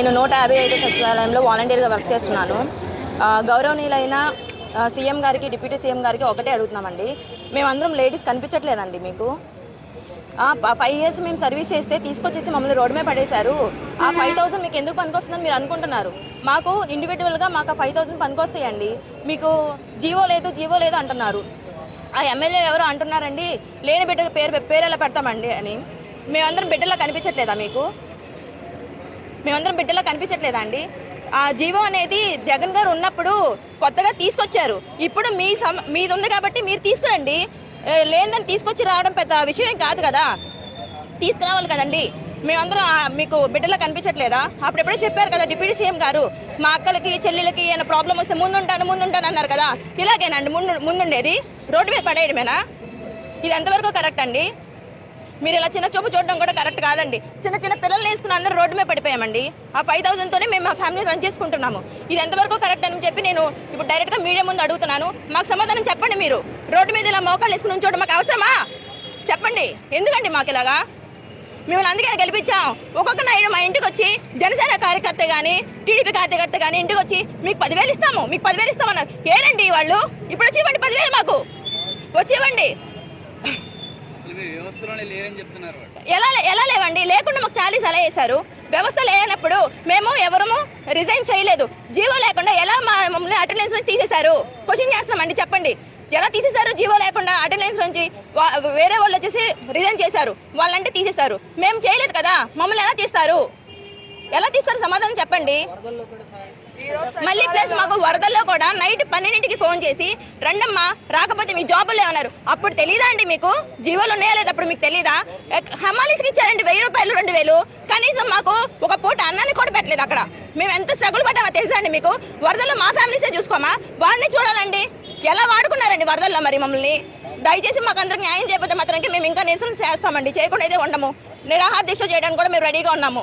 నేను నూట యాభై ఐదు సచివాలయంలో వాలంటీర్గా వర్క్ చేస్తున్నాను. గౌరవనీయులైన సీఎం గారికి డిప్యూటీ సీఎం గారికి ఒకటే అడుగుతున్నామండి. మేమందరం లేడీస్ కనిపించట్లేదండి మీకు. ఫైవ్ ఇయర్స్ మేము సర్వీస్ చేస్తే తీసుకొచ్చేసి మమ్మల్ని రోడ్డు మీద పడేశారు. ఆ ఫైవ్ థౌసండ్ మీకు ఎందుకు పనికొస్తుందని మీరు అనుకుంటున్నారు? మాకు ఇండివిజువల్గా మాకు ఆ ఫైవ్ థౌసండ్ పనికొస్తాయండి. మీకు జీవో లేదు జీవో లేదు అంటున్నారు. ఆ ఎమ్మెల్యే ఎవరు అంటున్నారండి లేని బిడ్డల పేరు పేరు ఎలా పెడతామండి అని. మేమందరం బిడ్డలా కనిపించట్లేదా మీకు? మేమందరం బిడ్డలో కనిపించట్లేదా అండి ఆ జీవో అనేది జగన్ గారు ఉన్నప్పుడు కొత్తగా తీసుకొచ్చారు. ఇప్పుడు మీ సమ మీది ఉంది కాబట్టి మీరు తీసుకురండి. లేదని లేనిదని తీసుకొచ్చి రావడం పెద్ద విషయం కాదు కదా. తీసుకురావాలి కదండి. మేమందరం మీకు బిడ్డలా కనిపించట్లేదా? అప్పుడెప్పుడో చెప్పారు కదా డిప్యూటీ సీఎం గారు మా అక్కలకి చెల్లెలకి ఏమైనా ప్రాబ్లం వస్తే ముందుంటాను ముందుంటాను అన్నారు కదా. ఇలాగేనండి ముందు ముందుండేది. రోడ్డు మీద పడేయడమేనా? ఇది ఎంతవరకు కరెక్ట్ అండి? మీరు ఇలా చిన్న చూపు చూడడం కూడా కరెక్ట్ కాదండి. చిన్న చిన్న పిల్లల్ని వేసుకుని అందరూ రోడ్డు మీద పడిపోయామండి. ఆ ఫైవ్ థౌసండ్తోనే మేము మా ఫ్యామిలీ రన్ చేసుకుంటున్నాము. ఇది ఎంతవరకు కరెక్ట్ అని చెప్పి నేను ఇప్పుడు డైరెక్ట్గా మీడియా ముందు అడుగుతున్నాను. మాకు సమాధానం చెప్పండి మీరు. రోడ్డు మీద ఇలా మోకాళ్ళు వేసుకుని ఉంచోవడం మాకు అవసరమా? చెప్పండి. ఎందుకండి మాకు ఇలాగా? మిమ్మల్ని అందుకే గెలిపించాం. ఒక్కొక్క నాయుడు మా ఇంటికి వచ్చి జనసేన కార్యకర్త కానీ టీడీపీ కార్యకర్త కానీ ఇంటికి వచ్చి మీకు పదివేలు ఇస్తాము. మీకు పదివేలు ఇస్తామన్నారు. ఏనండి వాళ్ళు? ఇప్పుడు వచ్చి ఇవ్వండి పదివేలు మాకు. వచ్చి ఇవ్వండి. ఎలా ఎలా లేవండి? లేకుండా మాకు శాలరీస్ ఎలా వేశారు? వ్యవస్థ లేనప్పుడు మేము ఎవరము రిజైన్ చేయలేదు. జీవో లేకుండా ఎలా మా మమ్మల్ని అటెండెన్స్ నుంచి తీసేశారు? క్వశ్చన్ చేస్తామండి చెప్పండి. ఎలా తీసేశారు జీవో లేకుండా అటెండెన్స్ నుంచి వా- వేరే వాళ్ళు వచ్చేసి రిజైన్ చేశారు. వాళ్ళంటే తీసేశారు. మేము చేయలేదు కదా? మమ్మల్ని ఎలా తీస్తారు? ఎలా తీస్తారు సమాధానం చెప్పండి? మళ్ళీ ప్లస్ మాకు వరదల్లో కూడా నైట్ పన్నెండింటికి ఫోన్ చేసి రండమ్మా రాకపోతే మీ జాబులే ఉన్నారు అప్పుడు తెలీదా అండి మీకు? జీవోలు ఉన్నాయా లేదా అప్పుడు మీకు తెలీదా? హమాలీస్కి ఇచ్చారండి వెయ్యి రూపాయలు రెండు వేలు. కనీసం మాకు ఒక పూట అన్నాన్ని కూడా పెట్టలేదు అక్కడ. మేము ఎంత స్ట్రగుల్ పడ్డామో తెలుసా అండి మీకు? వరదల్లో మా ఫ్యామిలీసే చూసుకోమా? వాడిని చూడాలండి. ఎలా వాడుకున్నారండి వరదల్లో మరి మమ్మల్ని? దయచేసి మాకు అందరికి న్యాయం చేయకపోతే మాత్రం మేము ఇంకా నిరసన చేస్తామండి. చేయకుండా అయితే ఉండము. నిరాహార దీక్ష చేయడానికి కూడా మేము రెడీగా ఉన్నాము.